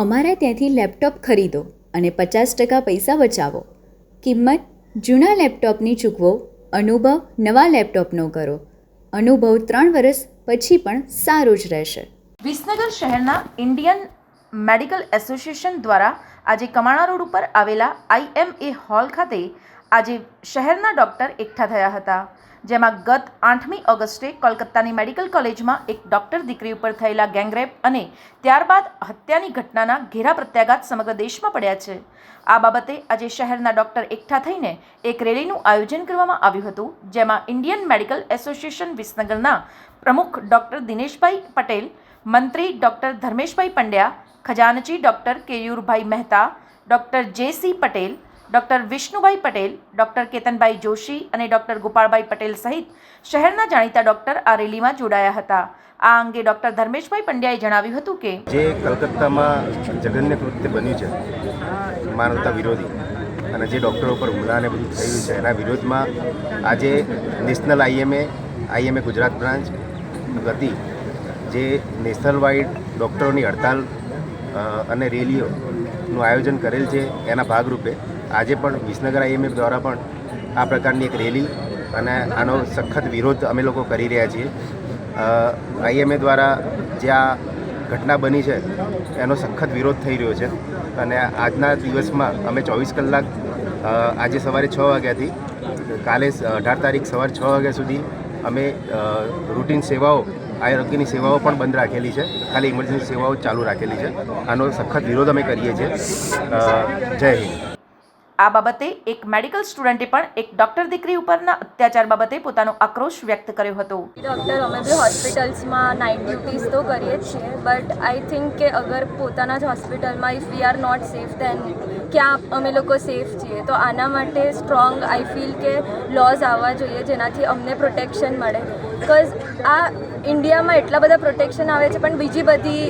અમારા ત્યાંથી લેપટોપ ખરીદો અને પચાસ ટકા પૈસા બચાવો. કિંમત, જૂના લેપટોપની ચૂકવો, અનુભવ, નવા લેપટોપનો કરો. અનુભવ ત્રણ વર્ષ પછી પણ સારો જ રહેશે. વિસનગર શહેરના ઇન્ડિયન મેડિકલ એસોસિએશન દ્વારા આજે કમાણા રોડ ઉપર આવેલા આઈએમએ હોલ ખાતે આજે શહેરના ડૉક્ટર એકઠા થયા હતા. જેમાં ગત આઠમી ઓગસ્ટે કોલકાતાની મેડિકલ કોલેજમાં એક ડૉક્ટર દીકરી ઉપર થયેલા ગેંગરેપ અને ત્યારબાદ હત્યાની ઘટનાના ઘેરા પ્રત્યાઘાત સમગ્ર દેશમાં પડ્યા છે. આ બાબતે આજે શહેરના ડૉક્ટર એકઠા થઈને એક રેલીનું આયોજન કરવામાં આવ્યું હતું, જેમાં ઇન્ડિયન મેડિકલ એસોસિએશન વિસનગરના પ્રમુખ ડૉક્ટર દિનેશભાઈ પટેલ, મંત્રી doctor Dharmeshbhai Pandya, ખજાનચી doctor Keyurbhai Mehta, doctor J C Patel doctor Vishnubhai Patel, doctor Ketanbhai Joshi અને ડૉક્ટર ગોપાળભાઈ પટેલ સહિત શહેરના જાણીતા ડૉક્ટર આ રેલીમાં જોડાયા હતા. આ અંગે ડૉક્ટર ધર્મેશભાઈ પંડ્યાએ જણાવ્યું હતું કે જે કલકત્તામાં જઘન્ય કૃત્ય બન્યું છે, માનવતા વિરોધી, અને જે ડૉક્ટરો પર હુમલા અને બધું થયું છે, એના વિરોધમાં આજે national IMA IMA Gujarat branch વતી જે નેશનલ વાઇડ ડૉક્ટરોની હડતાલ અને રેલીઓનું આયોજન કરેલ છે, એના ભાગરૂપે આજે પણ વિસનગર આઈએમએ દ્વારા પણ આ પ્રકારની એક રેલી અને આનો સખત વિરોધ અમે લોકો કરી રહ્યા છીએ. આઈએમએ દ્વારા જે આ ઘટના બની છે, એનો સખત વિરોધ થઈ રહ્યો છે અને આજના દિવસમાં અમે ચોવીસ કલાક આજે સવારે છ વાગ્યાથી કાલે અઢાર તારીખ સવારે છ વાગ્યા સુધી અમે રૂટીન સેવાઓ આરોગ્યની સેવાઓ પણ બંધ રાખેલી છે. ખાલી ઇમરજન્સી સેવાઓ ચાલુ રાખેલી છે. આનો સખત વિરોધ અમે કરીએ છીએ. જય હિન્દ. આ બાબતે એક મેડિકલ સ્ટુડન્ટે પણ એક ડૉક્ટર દીકરી ઉપરના અત્યાચાર બાબતે પોતાનો આક્રોશ વ્યક્ત કર્યો હતો. ડૉક્ટર, અમે બી હોસ્પિટલ્સમાં નાઇટ ડ્યુટીઝ તો કરીએ જ છીએ બટ આઈ થિંક કે અગર પોતાના જ હોસ્પિટલમાં if we are not safe then ક્યાં અમે લોકો સેફ છીએ? તો આના માટે સ્ટ્રોંગ આઈ ફીલ કે લોઝ આવવા જોઈએ જેનાથી અમને પ્રોટેક્શન મળે. બિકોઝ આ ઇન્ડિયામાં એટલા બધા પ્રોટેક્શન આવે છે, પણ બીજી બધી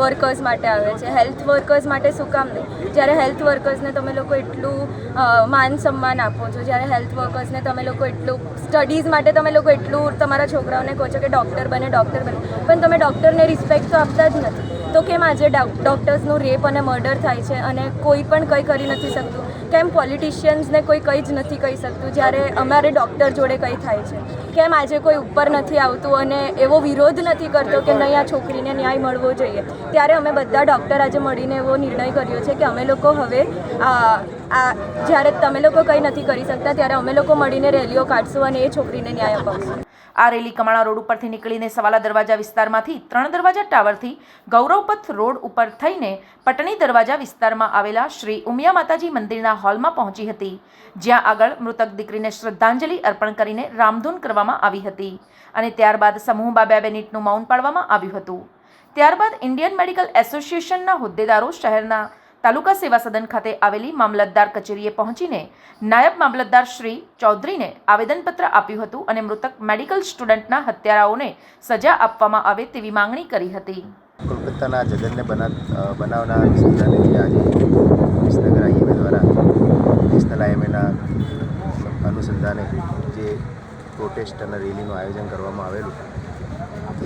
વર્કર્સ માટે આવે છે. હેલ્થ વર્કર્સ માટે શું કામ નહીં? જ્યારે હેલ્થ વર્કર્સને તમે લોકો એટલું અ, માન સન્માન આપો છો. જ્યારે હેલ્થ વર્કર્સને તમે લોકો એટલું સ્ટડીઝ માટે તમે લોકો એટલું તમારા છોકરાઓને કહો છો કે ડૉક્ટર બને ડૉક્ટર બને. પણ તમે ડૉક્ટરને રિસ્પેક્ટ તો આપતા જ નથી. તો કેમ આજે ડૉક્ટર્સનું રેપ અને મર્ડર થાય છે અને કોઈ પણ કંઈ કરી નથી શકતું? કેમ પોલિટિશિયન્સને કોઈ કંઈ જ નથી કહી શકતું, જ્યારે અમારે ડૉક્ટર જોડે કંઈ થાય છે? કેમ આજે કોઈ ઉપર નથી આવતું અને એવો વિરોધ નથી કરતો કે નહીં આ છોકરીને ન્યાય મળવો જોઈએ? ત્યારે અમે બધા ડૉક્ટર આજે મળીને એવો નિર્ણય કર્યો છે કે અમે લોકો હવે આ, જ્યારે તમે લોકો કંઈ નથી કરી શકતા, ત્યારે અમે લોકો મળીને રેલીઓ કાઢશું અને એ છોકરીને ન્યાય અપાવશું. આ રેલી કમાણા રોડ ઉપરથી નીકળીને સવાલા દરવાજા વિસ્તારમાંથી ત્રણ દરવાજા ટાવરથી ગૌરવપથ રોડ ઉપર થઈને પટણી દરવાજા વિસ્તારમાં આવેલા શ્રી ઉમિયા માતાજી મંદિરના હોલમાં પહોંચી હતી. જ્યાં આગળ મૃતક દીકરીને શ્રદ્ધાંજલિ અર્પણ કરીને રામધૂન કરવામાં આવી હતી અને ત્યારબાદ સમૂહ બાબ્યા બેનિટનું મૌન પાડવામાં આવ્યું હતું. ત્યારબાદ ઇન્ડિયન મેડિકલ એસોસિએશનના હોદ્દેદારો શહેરના તાલુકા સેવા સદન ખાતે આવેલી મામલતદાર કચેરીએ પહોંચીને નાયબ મામલતદાર શ્રી ચૌધરીને આવેદનપત્ર આપ્યું હતું અને મૃતક મેડિકલ સ્ટુડન્ટના હત્યારાઓને સજા આપવામાં આવે તેવી માંગણી કરી હતી. કોલકાતાના જગનને બનાવનાર આજે વિસનગર આઈએમએ દ્વારા નેશનલ આઈએમએના અનુસંધાને જે પ્રોટેસ્ટ અને રેલીનું આયોજન કરવામાં આવેલું,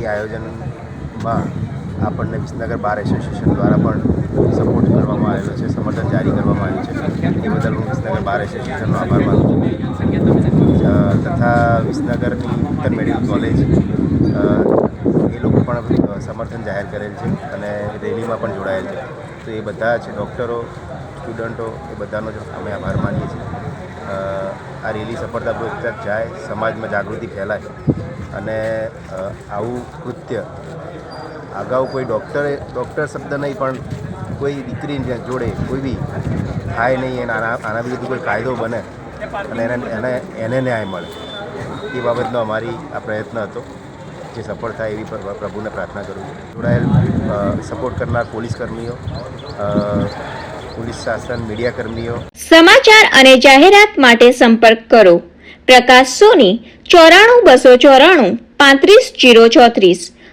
એ આયોજનમાં આપણને વિસનગર બાર એસોસિએશન દ્વારા પણ સપોર્ટ કરવામાં આવેલો છે, સમર્થન જારી કરવામાં આવ્યું છે. એ બદલ હું વિસનગર બાર એસોસિએશનનો આભાર માનું છું. તથા વિસનગરની ઉત્તર મેડિકલ કોલેજ એ લોકો પણ સમર્થન જાહેર કરેલ છે અને રેલીમાં પણ જોડાયેલ છે. તો એ બધા છે ડૉક્ટરો, સ્ટુડન્ટો, એ બધાનો જ અમે આભાર માનીએ છીએ. આ રેલી સફળતાપૂર્વક જાય, સમાજમાં જાગૃતિ ફેલાય અને આવું કૃત્ય અગાઉ કોઈ ડૉક્ટરે ડૉક્ટર શબ્દ નહીં, પણ કોઈ દીકરીને જોડે કોઈ બી થાય નહીં, એના આના આના કોઈ કાયદો બને, અને એને એને એને ન્યાય મળે. એ બાબતનો અમારી આ પ્રયત્ન હતો, જે સફળ થાય એવી પર- પ્રભુને પ્રાર્થના કરું છું. જોડાયેલ સપોર્ટ કરનાર પોલીસ કર્મીઓ પોલીસ શાસન મીડિયા કર્મીઓ. સમાચાર અને જાહેરાત માટે સંપર્ક કરો. પ્રકાશ સોની, ચોરાણું બસો ચોરાણું પાંત્રીસ જીરો ચોત્રીસ.